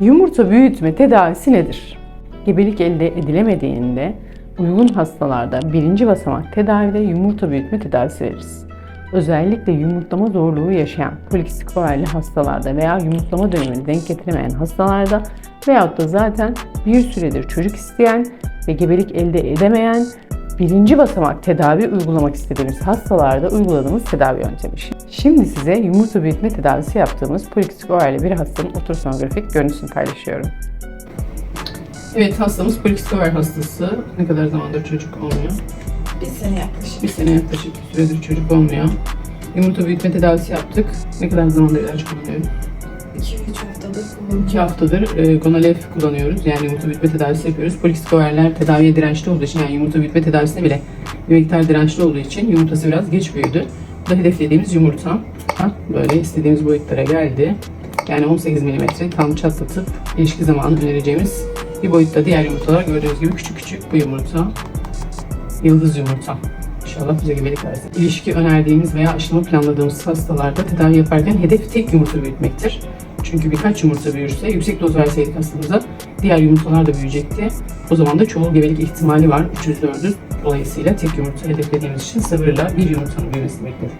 Yumurta büyütme tedavisi nedir? Gebelik elde edilemediğinde uygun hastalarda birinci basamak tedavide yumurta büyütme tedavisi veririz. Özellikle yumurtlama zorluğu yaşayan polikistik ovarlı hastalarda veya yumurtlama dönemini denk getiremeyen hastalarda veyahut da zaten bir süredir çocuk isteyen ve gebelik elde edemeyen birinci basamak tedavi uygulamak istediğimiz hastalarda uyguladığımız tedavi yöntemi. Şimdi size yumurta büyütme tedavisi yaptığımız polikistik ovarlı bir hastanın ultrasonografik görüntüsünü paylaşıyorum. Evet hastamız polikistik over hastası. Ne kadar zamandır çocuk olmuyor? Bir sene yaklaşık. Bir sene yaklaşık bir süredir çocuk olmuyor. Yumurta büyütme tedavisi yaptık. Ne kadar zamandır ilaç kullanıyorum? 2-3 haftadır kullanıyorum. 2 haftadır e, Gonalef kullanıyoruz. Yani yumurta büyütme tedavisi yapıyoruz. Polikistik overler tedaviye dirençli olduğu için yani yumurta büyütme tedavisine bile bir miktar dirençli olduğu için yumurtası biraz geç büyüdü. Bu da hedeflediğimiz yumurta. Böyle istediğimiz boyutlara geldi. Yani 18 mm tam çatlatıp ilişki zamanı önereceğimiz bir boyutta diğer yumurtalar gördüğünüz gibi küçük küçük bu yumurta. Yıldız yumurta. İnşallah bize gebelik versin. İlişki önerdiğimiz veya aşılama planladığımız hastalarda tedavi yaparken hedef tek yumurta büyütmektir. Çünkü birkaç yumurta büyürse, yüksek doz verseydik hastamıza diğer yumurtalar da büyüyecekti. O zaman da çoğul gebelik ihtimali var. 304'ü. Dolayısıyla tek yumurta hedeflediğimiz için sabırla bir yumurtanın büyümesini bekledik.